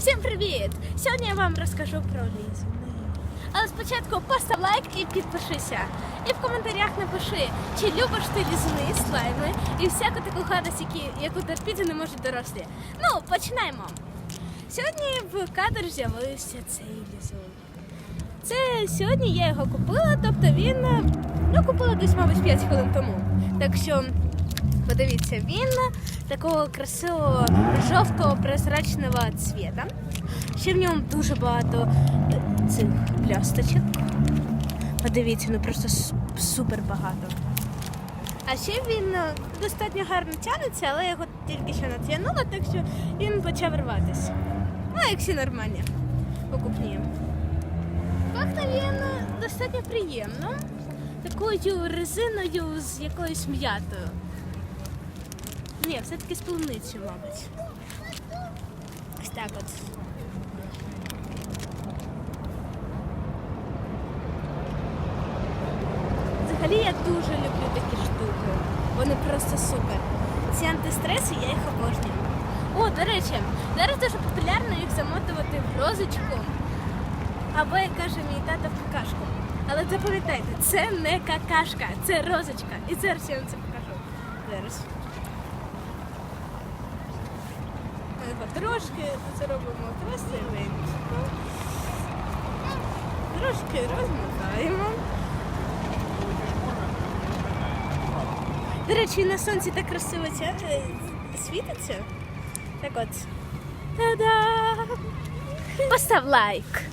Всім привіт! Сьогодні я вам розкажу про лізу. Але спочатку постав лайк і підпишися. І в коментарях напиши, чи любиш ти лізуни, слайми і всяку таку гадость, яку терпіти не можуть дорослі. Ну, починаємо. Сьогодні в кадр з'явився цей лізун. Це сьогодні я його купила, тобто він ну, купила десь, мабуть, 5 хвилин тому. Так що подивіться, він такого красивого жовтого прозрачного цвіта. Ще в ньому дуже багато цих блісточок. Подивіться, ну просто супер багато. А ще він е, достатньо гарно тягнеться, але його тільки що натягнула, так що він почав рватися. Ну, як всі нормальні покупні. Пахне він е, достатньо приємно. Такою резиною з якоюсь м'ятою. Ні, все-таки з полуницею, мабуть. Ось так от. Взагалі я дуже люблю такі штуки. Вони просто супер. Ці антистреси я їх обожнюю. О, до речі, зараз дуже популярно їх замотувати в розочку. Або, як каже мій тато, в какашку. Але запам'ятайте, це не какашка, це розочка. І зараз я вам це покажу. Зараз. Потрошки зробимо красивенько. Трошки розмотаємо. До речі, на сонці так красиво е, світиться. Так от. Та-да! Постав лайк!